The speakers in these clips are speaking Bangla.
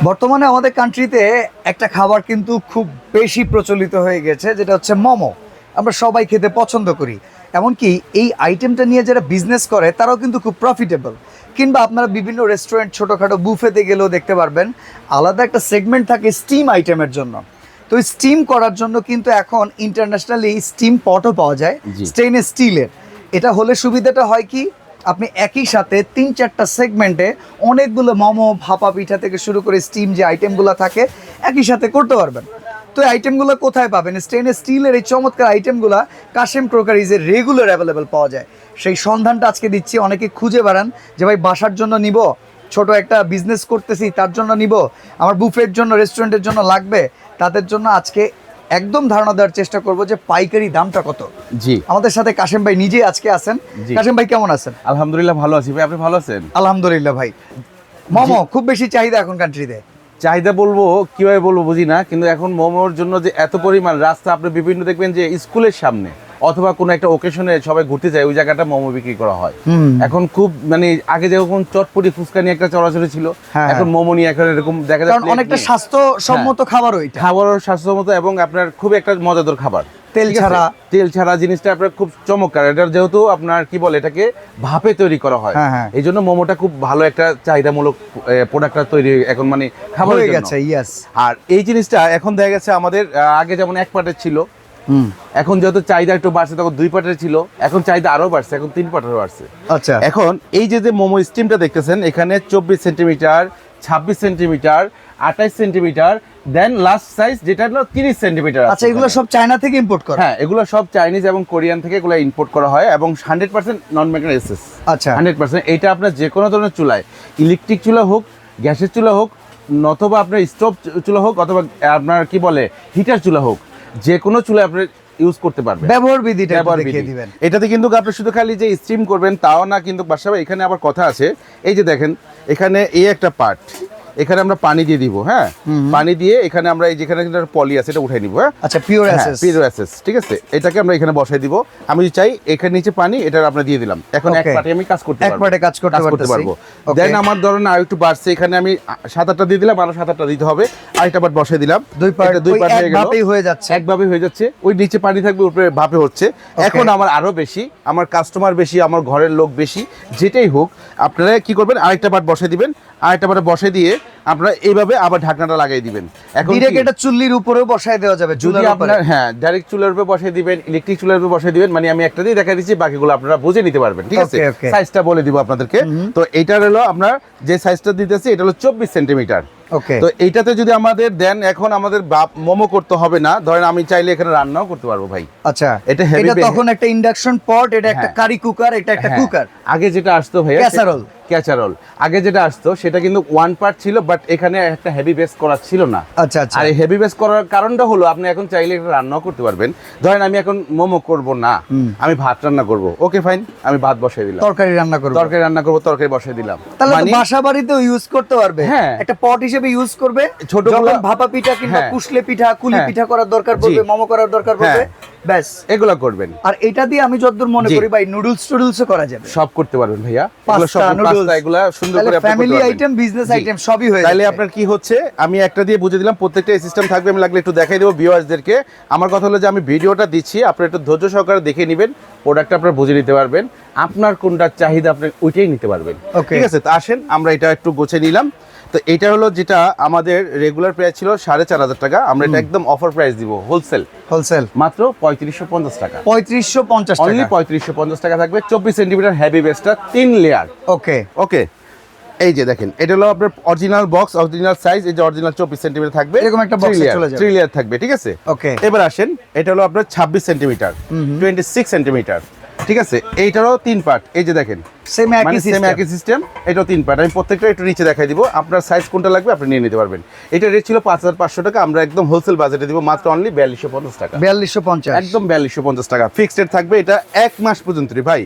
বর্তমানে আমাদের কান্ট্রিতে একটা খাবার কিন্তু খুব বেশি প্রচলিত হয়ে গেছে যেটা হচ্ছে মোমো। আমরা সবাই খেতে পছন্দ করি। এমনকি এই আইটেমটা নিয়ে যারা বিজনেস করে তারাও কিন্তু খুব প্রফিটেবল কিংবা আপনারা বিভিন্ন রেস্টুরেন্ট ছোটোখাটো বুফেতে গেলেও দেখতে পারবেন আলাদা একটা সেগমেন্ট থাকে স্টিম আইটেমের জন্য। তো স্টিম করার জন্য কিন্তু এখন ইন্টারন্যাশনালি স্টিম পটও পাওয়া যায় জি। স্টেইনলেস স্টিলের এটা হলে সুবিধাটা হয় কি আপনি একই সাথে তিন চারটা সেগমেন্টে অনেকগুলো মোমো, ভাপা পিঠা থেকে শুরু করে স্টিম যে আইটেমগুলো থাকে, একই সাথে করতে পারবেন। তো এই আইটেমগুলো কোথায় পাবেন? স্টেইনলেস স্টিলের এই চমৎকার আইটেমগুলো কাশেম ক্রোকারিজের রেগুলার অ্যাভেলেবেল পাওয়া যায়। সেই সন্ধানটা আজকে দিচ্ছি, অনেকে খুঁজে বেড়ান যে ভাই বাসার জন্য নিব, ছোট একটা বিজনেস করতেছি, তার জন্য নিব, আমার বুফের জন্য রেস্টুরেন্টের জন্য লাগবে, তাদের জন্য আজকে একদম ধারণা দেওয়ার চেষ্টা করব যে পাইকারি দামটা কত। জি। আমাদের সাথে কাশেম ভাই নিজে আজকে আছেন। কাশেম ভাই কেমন আছেন? আলহামদুলিল্লাহ ভালো আছি। ভাই আপনি ভালো আছেন? আলহামদুলিল্লাহ ভাই। মোমো খুব বেশি চাহিদা এখন কান্ট্রিতে চাহিদা বলব কীভাবে বলব বুঝি না কিন্তু এখন মোমোর জন্য যে এত পরিমাণ রাস্তা আপনি বিভিন্ন দেখবেন যে স্কুলের সামনে। অথবা কোনো একটা ওকেশনে সবাই ঘুরতে যায় ওই জায়গাটা মোমো বিক্রি করা হয়। এখন খুব মানে আগে যেরকম চটপটি ফুচকা নিয়ে একটা চলাচল ছিল হ্যাঁ, এখন মোমো নিয়ে এখন এরকম দেখা যায় অনেকটা। স্বাস্থ্যসম্মত খাবার ওইটা খাবারও স্বাস্থ্যসম্মত এবং আপনার খুব একটা মজাদার খাবার। তেল ছাড়া। তেল ছাড়া জিনিসটা আপনার খুব চমৎকার। এটার যেহেতু আপনার কি বলে এটাকে? ভাপে তৈরি করা হয়। হ্যাঁ, হ্যাঁ। এই জন্য মোমোটা খুব ভালো একটা চাহিদামূলক প্রোডাক্টটা তৈরি এখন মানে খাবার হয়ে গেছে ইয়েস আর এই জিনিসটা এখন দেখা গেছে আমাদের আগে যেমন এক পাটের ছিল এখন যত চাহিদা একটু বাড়ছে তখন দুই পাটের ছিল। এখন চাহিদা আরও বাড়ছে এখন তিন পাটের বাড়ছে। আচ্ছা। এখন এই যে যে মোমো স্টিমটা দেখতেছেন এখানে চব্বিশ সেন্টিমিটার ছাব্বিশ সেন্টিমিটার আঠাইশ সেন্টিমিটার দেন লাস্ট সাইজ যেটা হলো তিরিশ সেন্টিমিটার আচ্ছা এগুলো সব চায়না থেকে ইম্পোর্ট করা? হ্যাঁ এগুলো সব চাইনিজ এবং কোরিয়ান থেকে এগুলো ইম্পোর্ট করা হয় এবং হান্ড্রেড পার্সেন্ট নন মেকার এসেস আচ্ছা। হান্ড্রেড পার্সেন্ট এটা আপনার যে কোনো ধরনের চুলায় ইলেকট্রিক চুলা হোক গ্যাসের চুলা হোক অথবা আপনার স্টোভ চুলা হোক অথবা আপনার কি বলে হিটার চুলা হোক যে কোনো চুলে আপনি ইউজ করতে পারবেন। ব্যবহার বিধিটা দেখিয়ে দিবেন। এটাতে কিন্তু আপনি শুধু খালি যে স্ট্রিম করবেন তাও না কিন্তু বাসাবে এখানে আবার কথা আছে। এই যে দেখেন এখানে এই একটা পার্ট এখানে আমরা পানি দিয়ে দিব হ্যাঁ? পানি দিয়ে এখানে আমরা এই যেখানে পলি আছে এটা উঠাই নিব হ্যাঁ? আচ্ছা পিওর অ্যাসেস পিরো অ্যাসেস ঠিক আছে? এটাকে আমরা এখানে বসাই দিব। আমি যদি চাই এখানে নিচে পানি এটা আমরা দিয়ে দিলাম। এখন এক. পার্টে আমি কাজ করতে পারব। এক পার্টে কাজ করতে। পারব। দেন আমার ধরেন আর একটু বাড়ছে এখানে আমি সাত আটটা দিয়ে দিলাম আরও সাত আটটা দিতে হবে। আর আরেকটা পার্ট বসাই দিলাম। দুই এটা দুই পার্ট হয়ে গেল। হয়ে যাচ্ছে। একভাবে হয়ে যাচ্ছে। ওই নিচে পানি থাকবে উপরে ভাপে হচ্ছে। এখন আমার আরও বেশি আমার কাস্টমার বেশি আমার ঘরের লোক বেশি যেটাই হোক আপনারা কি করবেন? আরেকটা পার্ট বসাই দিবেন। আরেকটা পার্ট বসাই দিয়ে আপনারা এইভাবে আবার ঢাকনাটা লাগিয়ে দিবেন। এখন ডিরেক্ট এটা চুল্লির উপরেও বসায় দেওয়া যাবে যদি আপনার হ্যাঁ ডাইরেক্ট চুলার উপরে বসাই দিবেন ইলেকট্রিক চুলার উপরে বসাই দিবেন মানে আমি একটা দিয়ে দেখা দিচ্ছি বাকিগুলো আপনারা বুঝে নিতে পারবেন ঠিক আছে. সাইজটা বলে দিব আপনাদেরকে। তো এইটার হলো আপনার যে সাইজটা দিতেছি এটা হলো চব্বিশ সেন্টিমিটার তো এইটাতে যদি আমাদের দেন এখন আমাদের বাপ- মোমো করতে হবে না। ধরেন আমি চাইলে এখানে রান্নাও করতে পারব ভাই। আচ্ছা এটা এটা তখন একটা ইন্ডাকশন পট এটা একটা হ্যাঁ। কারি কুকার এটা একটা হ্যাঁ, কুকার আগে যেটা আসতো ভাইয়া Casserole. ক্যাচারল। আগে যেটা আসতো সেটা কিন্তু ওয়ান পার্ট ছিল বাট এখানে একটা হেভি বেস করা ছিল না। আচ্ছা আচ্ছা। আর এই হেভি বেস করার কারণটা হলো আপনি এখন চাইলে এটা রান্নাও করতে পারবেন। ধরেন আমি এখন মোমো করব না আমি ভাত রান্না করব। ওকে ফাইন আমি ভাত বসাই দিলাম। তরকারি রান্না করবে। তরকারি রান্না করব তরকারি বসাই দিলাম। তাহলে তো মানে বাসা বাড়িতেও ইউজ করতে পারবে। হ্যাঁ। একটা পট হিসেবে ইউজ করবে। যখন ভাপা পিঠা কিংবা হ্যাঁ। কুশলে পিঠা কুলি হ্যাঁ। পিঠা করার দরকার পড়বে মোমো করার দরকার পড়বে ব্যাস এগুলা করবেন। আর এটা দিয়ে আমি যতদূর মনে করি ভাই নুডলস টুডলসও করা যাবে। সব করতে পারবেন ভাইয়া। এগুলো পাস্তা সব নুডলস পাস্তা এগুলা সুন্দর করে আপনি ফ্যামিলি আইটেম বিজনেস আইটেম সবই হয়ে যাবে। আপনার কি হচ্ছে? আমি একটা দিয়ে বুঝে দিলাম প্রত্যেকটা সিস্টেম থাকবে আমি লাগলে একটু দেখাই দেবো ভিউয়ার্সদেরকে আমার কথা হলো যে আমি ভিডিওটা দিচ্ছি আপনারা একটু ধৈর্য সহকারে দেখে নেবেন প্রোডাক্টটা আপনারা বুঝে নিতে পারবেন। আপনার কোনটা চাহিদা আপনি ওইটাই নিতে পারবেন. ঠিক আছে? তো আসেন আমরা এটা একটু গোছে নিলাম। তো এটা হলো যেটা আমাদের রেগুলার প্রাইস ছিল সাড়ে চার হাজার টাকা। আমরা এটা একদম অফার প্রাইস দিব হোলসেল হোলসেল মাত্র পঁয়ত্রিশশো পঞ্চাশ টাকা। পঁয়ত্রিশশো পঞ্চাশ অনলি পঁয়ত্রিশশো পঞ্চাশ টাকা থাকবে চব্বিশ সেন্টিমিটার হেভি বেসটা তিন লেয়ার ওকে ওকে এই যে দেখেন এটা হলো আপনার অরিজিনাল বক্স অরিজিনাল সাইজ এই যে অরিজিনাল চব্বিশ সেন্টিমিটার থাকবে এরকম একটা এ চলে যাবে। থ্রি লেয়ার থাকবে ঠিক আছে? ওকে এবার আসেন এটা হলো আপনার ছাব্বিশ সেন্টিমিটার টোয়েন্টি সিক্স সেন্টিমিটার ঠিক আছে? এইটারও তিন পার্ট এই যে দেখেন সেম মানে একই সেম একই সিস্টেম এটাও তিন পার্ট আমি প্রত্যেকটা একটু নিচে দেখাই দিব। আপনার সাইজ কোনটা লাগবে আপনি নিয়ে নিতে পারবেন। এটা রেট ছিল পাঁচ হাজার পাঁচশো টাকা আমরা একদম হোলসেল বাজেটে দিব মাত্র অনলি বিয়াল্লিশশো পঞ্চাশ টাকা। বিয়াল্লিশশো পঞ্চাশ। একদম বিয়াল্লিশশো পঞ্চাশ টাকা। ফিক্সড রেট থাকবে এটা এক মাস পর্যন্ত ভাই।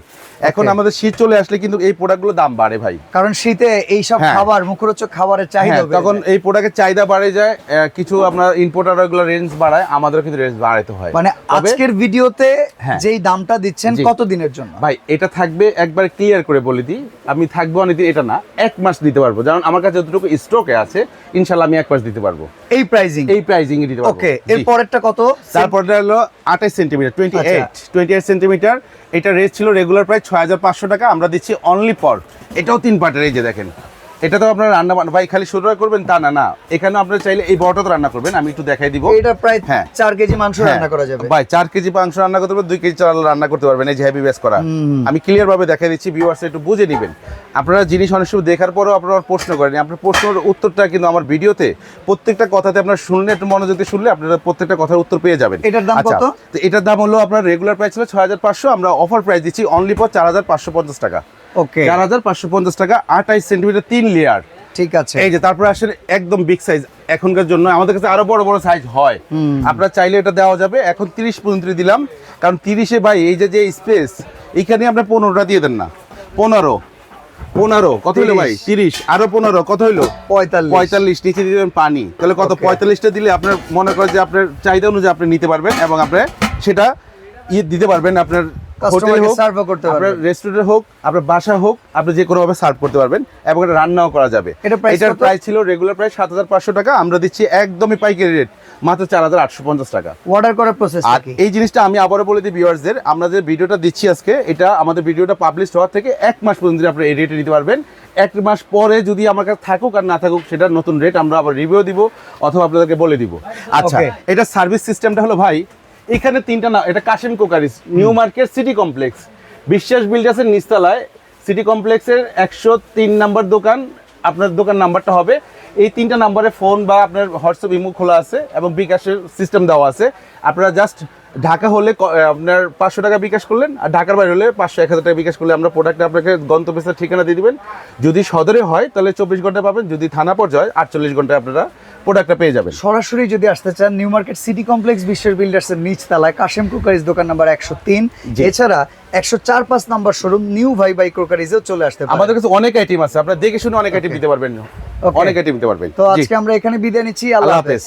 এখন আমাদের শীত চলে আসলে কিন্তু এই প্রোডাক্টগুলো দাম বাড়ে ভাই। কারণ শীতে এইসব হ্যাঁ। খাবার মুখরোচক খাবারের চাহিদা হ্যাঁ, তখন এই প্রোডাক্টের চাহিদা বাড়ে যায় কিছু আপনার ইম্পোর্টার এগুলো রেঞ্জ বাড়ায় আমাদেরও কিন্তু রেঞ্জ বাড়াইতে হয়। মানে আজকের ভিডিওতে হ্যাঁ। যেই দামটা দিচ্ছেন জি। কত দিনের জন্য? ভাই এটা থাকবে একবার ক্লিয়ার করে বলে দিই আমি থাকব অনেকদিন এটা না এক মাস দিতে পারব। যেমন আমার কাছে যতটুকু স্টকে আছে ইনশাল্লাহ আমি এক মাস দিতে পারব। এই প্রাইজিং এই প্রাইজিং এ দিতে পারব। ওকে। এর পরেরটা কত? তারপরটা হলো আঠাশ সেন্টিমিটার টোয়েন্টি আচ্ছা। এইট টোয়েন্টি এইট সেন্টিমিটার এটা রেট ছিল রেগুলার প্রাইস ছয় হাজার পাঁচশো টাকা আমরা দিচ্ছি অনলি পর এটাও তিন পার্টের এই যে দেখেন। এটা তো আপনার রান্না বান্না- ভাই খালি শুরু করবেন তা না না। এখানে আপনার চাইলে এই বড়টা তো রান্না করবেন আমি একটু দেখাই দিব। এটা প্রায় হ্যাঁ। চার কেজি মাংস হ্যাঁ, রান্না করা যাবে। ভাই চার কেজি মাংস রান্না করতে পারবেন দুই কেজি চাল রান্না করতে পারবেন এই যে হেভি বেস করা। আমি ক্লিয়ার ভাবে দেখাই দিচ্ছি ভিউয়ার্স একটু বুঝে নেবেন। আপনারা জিনিস অনেক সময় দেখার পরেও আপনারা প্রশ্ন করেন আপনার প্রশ্নের উত্তরটা কিন্তু আমার ভিডিওতে প্রত্যেকটা কথাতে আপনার শুনলে একটু মনোযোগ দিয়ে শুনলে আপনারা প্রত্যেকটা কথার উত্তর পেয়ে যাবেন। এটার দাম আচ্ছা, কত? তো এটার দাম হলো আপনার রেগুলার প্রাইস ছিল ছয় হাজার পাঁচশো আমরা অফার প্রাইস দিচ্ছি অনলি ফর চার হাজার পাঁচশো পঞ্চাশ টাকা। ওকে চার হাজার পাঁচশো পঞ্চাশ টাকা আঠাইশ সেন্টিমিটার তিন লেয়ার ঠিক আছে। এই যে তারপরে আসলে একদম বিগ সাইজ এখনকার জন্য। আমাদের কাছে আরও বড় বড় সাইজ হয়। আপনারা চাইলে এটা দেওয়া যাবে। এখন তিরিশ পর্যন্ত দিলাম। কারণ তিরিশে ভাই এই যে যে স্পেস এইখানে আপনার পনেরোটা দিয়ে দেন না। পনেরো। পনেরো। কত হইল ভাই? 30 তিরিশ। আরও পনেরো। কত হইল? পঁয়তাল্লিশ। পঁয়তাল্লিশ। নিচে দেবেন পানি। তাহলে কত. পঁয়তাল্লিশটা দিলে আপনার মনে করেন যে আপনার চাহিদা অনুযায়ী আপনি নিতে পারবেন এবং আপনি সেটা ইয়ে দিতে পারবেন আপনার হোটেল হোক আপনার পারবে রেস্টুরেন্ট হোক আপনার বাসা হোক আপনি যে কোনো ভাবে সার্ভ করতে পারবেন এবং এটা রান্নাও করা যাবে। এটার প্রাইস ছিল রেগুলার প্রাইস সাত হাজার পাঁচশো টাকা আমরা দিচ্ছি একদমই পাইকারি রেট মাত্র চার হাজার আটশো পঞ্চাশ টাকা। অর্ডার করার প্রসেস আর এই জিনিসটা আমি আবারও বলে দিই ভিউয়ার্সদের আমরা যে ভিডিওটা দিচ্ছি আজকে এটা আমাদের ভিডিওটা পাবলিশ হওয়ার থেকে এক মাস পর্যন্ত আপনি এই রেটে নিতে পারবেন। এক মাস পরে যদি আমার কাছে থাকুক আর না থাকুক সেটা নতুন রেট আমরা আবার রিভিউ দিব অথবা আপনাদেরকে বলে দিব। আচ্ছা এটা সার্ভিস সিস্টেমটা হলো ভাই এখানে তিনটা না, এটা Kashim crockeries, new market city complex. Biswas বিল্ডার্সের নিচতলায় সিটি কমপ্লেক্সের একশো তিন নাম্বার দোকান, আপনার দোকান নাম্বারটা হবে। এই তিনটা নাম্বারে ফোন বা আপনার হোয়াটসঅ্যাপ ইমো খোলা আছে এবং বিকাশের সিস্টেম দেওয়া আছে। আপনারা জাস্ট ঢাকা হলে আপনার পাঁচশো টাকা বিকাশ করলেন, আর ঢাকার বাইরে হলে পাঁচশো, এক হাজার টাকা বিকাশ করলে আমরা প্রোডাক্ট আপনাকে গন্তব্যস্থলের ঠিকানা দিয়ে দিবেন। যদি সদরে হয়, তাহলে চব্বিশ ঘণ্টা পাবেন, যদি থানা পর্যায়ে আটচল্লিশ ঘন্টায় আপনারা প্রোডাক্টটা পেয়ে যাবেন। সরাসরি যদি আসতে চান নিউ মার্কেট সিটি কমপ্লেক্স বিশ্বের বিল্ডার্স এর নিচ তালায় কাশেম ক্রোকারিজ দোকান নাম্বার একশো তিন। এছাড়া একশো চার পাঁচ নাম্বার শোরুম নিউ ভাই বাই ক্রোকারিজেও চলে আসতে আমাদের কাছে অনেক আইটেম আছে। আপনারা দেখে শুনে অনেক আইটেম দিতে পারবেন. অনেক আইটেম দিতে পারবেন। তো আজকে আমরা এখানে বিদায় নিচ্ছি। আল্লাহ হাফেজ।